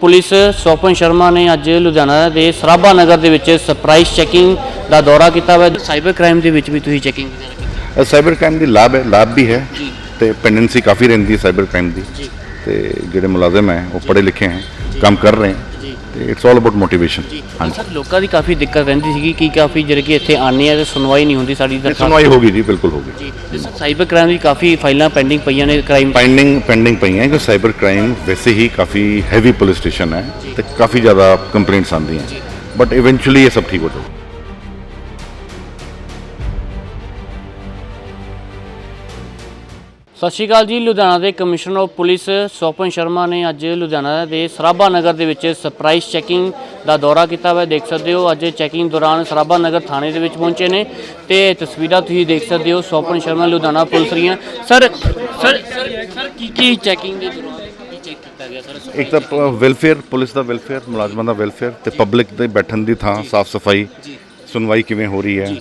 Police Swapan Sharma ਨੇ ਅੱਜ ਲੁਧਿਆਣਾ ਦੇ ਸਰਾਭਾ ਨਗਰ ਦੇ ਵਿੱਚ ਸਰਪ੍ਰਾਈਜ਼ ਚੈਕਿੰਗ ਦਾ ਦੌਰਾ ਕੀਤਾ ਵਾ ਸਾਈਬਰ ਕ੍ਰਾਈਮ ਦੇ ਵਿੱਚ ਵੀ ਤੁਸੀਂ ਚੈਕਿੰਗ ਸਾਈਬਰ ਕ੍ਰਾਈਮ ਦੀ ਲਾਭ ਹੈ ਲਾਭ ਵੀ ਹੈ। ਤੇ ਪੈਂਡੈਂਸੀ ਕਾਫੀ ਰਹਿੰਦੀ ਹੈ ਸਾਈਬਰ ਕ੍ਰਾਈਮ ਦੀ। ਤੇ ਜਿਹੜੇ ਮੁਲਾਜ਼ਮ ਹੈ ਉਹ ਪੜ੍ਹੇ ਲਿਖੇ ਹੈ ਕੰਮ ਕਰ ਰਹੇ ਹੈ ਇਟਸ ਆਲ ਅਬਾਊਟ ਮੋਟੀਵੇਸ਼ਨ ਹਾਂਜੀ। ਸਰ ਲੋਕਾਂ ਦੀ ਕਾਫੀ ਦਿੱਕਤ ਰਹਿੰਦੀ ਸੀਗੀ ਕਿ ਕਾਫੀ ਜਿਹੜੇ ਕਿ ਇੱਥੇ ਆਉਂਦੇ ਆ ਤੇ ਸੁਣਵਾਈ ਨਹੀਂ ਹੁੰਦੀ ਸਾਡੀ ਦਰਖਾਸਤ ਸੁਣਵਾਈ ਹੋਗੀ ਜੀ ਬਿਲਕੁਲ ਹੋਗੀ ਜੀ ਤੇ ਸਰ ਸਾਈਬਰ ਕ੍ਰਾਈਮ ਦੀ ਕਾਫੀ ਫਾਈਲਾਂ ਪੈਂਡਿੰਗ ਪਈਆਂ ਨੇ ਕ੍ਰਾਈਮ ਪੈਂਡਿੰਗ ਪੈਂਡਿੰਗ ਪਈਆਂ ਕਿ ਸਾਈਬਰ ਕ੍ਰਾਈਮ ਵੈਸੇ ਹੀ ਕਾਫੀ ਹੈਵੀ ਪੁਲਿਸ ਸਟੇਸ਼ਨ ਹੈ ਤੇ ਕਾਫੀ ਜ਼ਿਆਦਾ ਕੰਪਲੇਂਟਸ ਆਉਂਦੀਆਂ। ਬਟ ਇਵੈਂਚੁਅਲੀ ਇਹ ਸਭ ਠੀਕ ਹੋ ਜਾਊਗਾ। ਸਤਿ ਸ਼੍ਰੀ ਅਕਾਲ ਜੀ ਲੁਧਿਆਣਾ ਦੇ commissioner of police Swapan Sharma ਨੇ ਅੱਜ ਲੁਧਿਆਣਾ ਦੇ ਸਰਾਭਾ ਨਗਰ ਦੇ ਵਿੱਚ ਸਰਪ੍ਰਾਈਜ਼ ਚੈਕਿੰਗ ਦਾ ਦੌਰਾ ਕੀਤਾ ਹੋਇਆ ਦੇਖ ਸਕਦੇ ਹੋ ਅੱਜ ਚੈਕਿੰਗ ਦੌਰਾਨ ਸਰਾਭਾ ਨਗਰ ਥਾਣੇ ਦੇ ਵਿੱਚ ਪਹੁੰਚੇ ਨੇ ਤੇ ਤਸਵੀਰਾਂ ਤੁਸੀਂ ਦੇਖ ਸਕਦੇ ਹੋ ਸੋਪਨ ਸ਼ਰਮਾ ਲੁਧਿਆਣਾ ਪੁਲਿਸ ਦੀਆਂ। ਸਰ ਸਰ ਸਰ ਕੀ ਕੀ ਚੈਕਿੰਗ ਦੇ ਦੌਰਾਨ ਕੀ ਚੈੱਕ ਕੀਤਾ ਗਿਆ ਸਰ? ਇੱਕ ਤਾਂ ਵੈਲਫੇਅਰ ਪੁਲਿਸ ਦਾ ਵੈਲਫੇਅਰ ਮੁਲਾਜ਼ਮਾਂ ਦਾ ਵੈਲਫੇਅਰ ਤੇ ਪਬਲਿਕ ਦੇ ਬੈਠਣ ਦੀ ਥਾਂ ਸਾਫ਼ ਸਫ਼ਾਈ ਸੁਣਵਾਈ ਕਿਵੇਂ ਹੋ ਰਹੀ ਹੈ?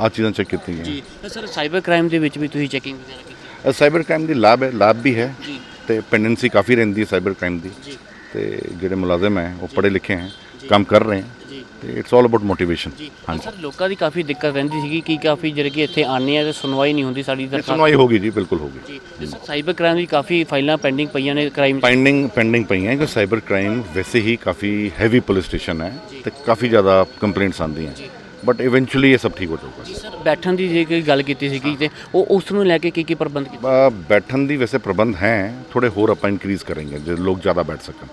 ਆ ਚੀਜ਼ਾਂ ਚੈੱਕ ਕੀਤੀਆਂ। ਜੀ ਸਰ ਸਾਈਬਰ ਕ੍ਰਾਈਮ ਦੇ ਵਿੱਚ ਵੀ ਤੁਸੀਂ ਚੈਕਿੰਗ ਵਗੈਰਾ ਕੀਤੀ? ਅ, ਸਾਈਬਰ ਕ੍ਰਾਈਮ ਦੀ ਲਾਭ ਹੈ ਲਾਭ ਵੀ ਹੈ ਜੀ। ਤੇ ਪੈਂਡੈਂਸੀ ਕਾਫੀ ਰਹਿੰਦੀ ਹੈ ਸਾਈਬਰ ਕ੍ਰਾਈਮ ਦੀ। ਜੀ। ਤੇ ਜਿਹੜੇ ਮੁਲਾਜ਼ਮ ਹੈ ਉਹ ਪੜ੍ਹੇ ਲਿਖੇ ਹੈ ਕੰਮ ਕਰ ਰਹੇ ਹੈ ਜੀ। ਤੇ ਇਟਸ ਆਲ ਅਬਾਊਟ ਮੋਟੀਵੇਸ਼ਨ ਜੀ। ਹਾਂਜੀ। ਸਰ ਲੋਕਾਂ ਦੀ ਕਾਫੀ ਦਿੱਕਤ ਰਹਿੰਦੀ ਸੀਗੀ ਕਿ ਕਾਫੀ ਜਿਹੜੇ ਕਿ ਇੱਥੇ ਆਉਂਦੇ ਆ ਤੇ ਸੁਣਵਾਈ ਨਹੀਂ ਹੁੰਦੀ ਸਾਡੀ ਇਹ ਦਰਖਾਸਤ ਸੁਣਵਾਈ ਹੋਗੀ ਜੀ ਬਿਲਕੁਲ ਹੋਗੀ ਜੀ। ਤੇ ਸਰ ਸਾਈਬਰ ਕ੍ਰਾਈਮ ਦੀ ਕਾਫੀ ਫਾਈਲਾਂ ਪੈਂਡਿੰਗ ਪਈਆਂ ਨੇ ਕ੍ਰਾਈਮ ਪੈਂਡਿੰਗ ਪੈਂਡਿੰਗ ਪਈਆਂ ਕਿ ਸਾਈਬਰ ਕ੍ਰਾਈਮ ਵੈਸੇ ਹੀ ਕਾਫੀ ਹੈਵੀ ਪੁਲਿਸ ਸਟੇਸ਼ਨ ਹੈ ਤੇ ਕਾਫੀ ਜ਼ਿਆਦਾ ਕੰਪਲੇਂਟਸ ਆਉਂਦੀਆਂ। ਬਟ ਇਵੈਂਚੁਅਲੀ ਇਹ ਸਭ ਠੀਕ ਹੋ ਜਾਊਗਾ। ਜੀ ਸਰ ਬੈਠਣ ਦੀ ਜੇ ਕੋਈ ਗੱਲ ਕੀਤੀ ਸੀਗੀ ਤੇ ਉਹ ਉਸ ਨੂੰ ਲੈ ਕੇ ਕੀ ਕੀ ਪ੍ਰਬੰਧ ਕੀਤੇ? ਅ, ਬੈਠਣ ਦੀ ਵੈਸੇ ਪ੍ਰਬੰਧ ਹੈ ਥੋੜੇ ਹੋਰ ਆਪਾਂ ਇਨਕਰੀਜ਼ ਕਰਾਂਗੇ ਜੇ ਲੋਕ ਜ਼ਿਆਦਾ ਬੈਠ ਸਕਣ।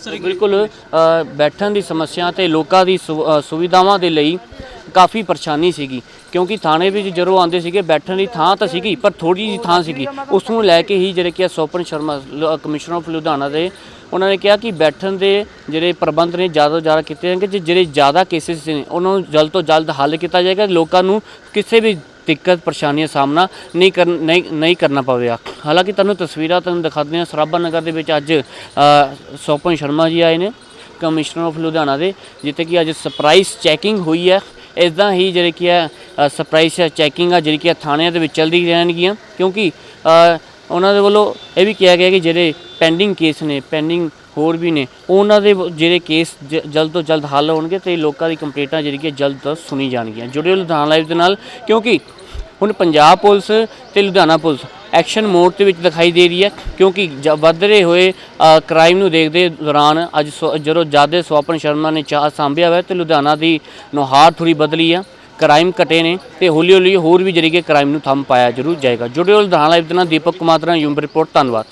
ਸਰ ਬਿਲਕੁਲ ਅ, ਬੈਠਣ ਦੀ ਸਮੱਸਿਆ ਤੇ ਲੋਕਾਂ ਦੀ ਸੁ- ਅ, ਸੁਵਿਧਾਵਾਂ ਦੇ ਲਈ ਕਾਫੀ ਪਰੇਸ਼ਾਨੀ ਸੀਗੀ, ਕਿਉਂਕਿ ਥਾਣੇ ਵਿੱਚ ਜਦੋਂ ਆਉਂਦੇ ਸੀਗੇ, ਬੈਠਣ ਦੀ ਥਾਂ ਤਾਂ ਸੀਗੀ, ਪਰ ਥੋੜੀ ਜਿਹੀ ਥਾਂ ਸੀਗੀ। ਉਸ ਨੂੰ ਲੈ ਕੇ ਹੀ ਜਿਹੜੇ ਕਿ ਸੋਪਨ ਸ਼ਰਮਾ, ਲ- ਕਮਿਸ਼ਨਰ ਆਫ ਲੁਧਿਆਣਾ ਦੇ, ਉਹਨਾਂ ਨੇ ਕਿਹਾ ਕਿ ਬੈਠਣ ਦੇ ਜਿਹੜੇ ਪ੍ਰਬੰਧ ਨੇ, ਜ਼ਿਆਦਾ ਤੋਂ ਜ਼ਿਆਦਾ ਕੀਤੇ ਜਾਣਗੇ, ਜੇ ਜਿਹੜੇ ਜ਼ਿਆਦਾ ਕੇਸਿਸ ਨੇ, ਉਹਨਾਂ ਨੂੰ ਜਲਦ ਤੋਂ ਜਲਦ ਹੱਲ ਕੀਤਾ ਜਾਏਗਾ, ਲੋਕਾਂ ਨੂੰ ਕਿਸੇ ਵੀ ਦਿੱਕਤ, ਪਰੇਸ਼ਾਨੀਆਂ ਦਾ ਸਾਹਮਣਾ ਨਹੀਂ ਕਰ ਨਹੀਂ ਕਰਨਾ ਪਵੇਗਾ। ਹਾਲਾਂਕਿ ਤੁਹਾਨੂੰ ਤਸਵੀਰਾਂ ਤੁਹਾਨੂੰ ਦਿਖਾਉਂਦੇ ਹਾਂ ਸਰਾਭਾ ਨਗਰ ਦੇ ਵਿੱਚ ਅੱਜ ਸੋਪਨ ਸ਼ਰਮਾ ਜੀ ਆਏ ਨੇ, ਕਮਿਸ਼ਨਰ ਆਫ ਲੁਧਿਆਣਾ ਦੇ, ਜਿੱਥੇ ਕਿ ਅੱਜ ਸਰਪ੍ਰਾਈਜ਼ ਚੈਕਿੰਗ ਹੋਈ ਹੈ। ਇਦਾਂ ਹੀ ਜਿਹੜੇ ਕੀ ਹੈ ਸਰਪ੍ਰਾਈਜ਼ ਚੈਕਿੰਗ ਆ ਜਿਹੜੀ ਕਿ ਥਾਣਿਆਂ ਦੇ ਵਿੱਚ ਚੱਲਦੀ ਰਹਿਣਗੀਆਂ, ਕਿਉਂਕਿ ਉਹਨਾਂ ਦੇ ਵੱਲੋਂ ਇਹ ਵੀ ਕਿਹਾ ਗਿਆ ਕਿ ਜਿਹੜੇ ਪੈਂਡਿੰਗ ਕੇਸ ਨੇ ਪੈਂਡਿੰਗ ਹੋਰ ਵੀ ਨੇ, ਉਹਨਾਂ ਦੇ ਜਿਹੜੇ ਕੇਸ ਜਲਦ ਤੋਂ ਜਲਦ ਹੱਲ ਹੋਣਗੇ ਤੇ ਲੋਕਾਂ ਦੀ ਕੰਪਲੇਂਟਾਂ ਜਿਹੜੀ ਕਿ ਜਲਦ ਤੋਂ ਸੁਣੀ ਜਾਣਗੀਆਂ। ਜੁੜਿਓ ਲੁਧਿਆਣਾ ਲਾਈਵ ਦੇ ਨਾਲ, ਕਿਉਂਕਿ ਹੁਣ ਪੰਜਾਬ ਪੁਲਿਸ ਤੇ ਲੁਧਿਆਣਾ ਪੁਲਿਸ ਐਕਸ਼ਨ ਮੋਡ ਦੇ ਵਿੱਚ ਦਿਖਾਈ ਦੇ ਰਹੀ ਹੈ, ਕਿਉਂਕਿ ਜ- ਵੱਧ ਰਹੇ ਹੋਏ ਕ੍ਰਾਈਮ ਨੂੰ ਦੇਖਦੇ ਦੌਰਾਨ ਅੱਜ ਸੋ- ਜਦੋਂ ਜਾਦੇ ਸਵਾਪਨ ਸ਼ਰਮਾ ਨੇ ਚਾਹ ਸਾਂਭਿਆ ਹੋਇਆ ਤੇ ਲੁਧਿਆਣਾ ਦੀ ਨੁਹਾਰ ਥੋੜੀ ਬਦਲੀ ਆ, ਕ੍ਰਾਈਮ ਘਟੇ ਨੇ ਤੇ ਹੌਲੀ ਹੌਲੀ ਹੋਰ ਵੀ ਜਿਹੜੀ ਕ੍ਰਾਈਮ ਨੂੰ ਥੰਮ ਪਾਇਆ ਜ਼ਰੂਰ ਜਾਏਗਾ। ਜੁੜਿਓ ਲੁਧਿਆਣਾ ਲਾਈਵ ਦੇ ਨਾਲ, ਦੀਪਕ ਕੁਮਾਰ ਦਾ ਯੂਮ ਰਿਪੋਰਟ, ਧੰਨਵਾਦ।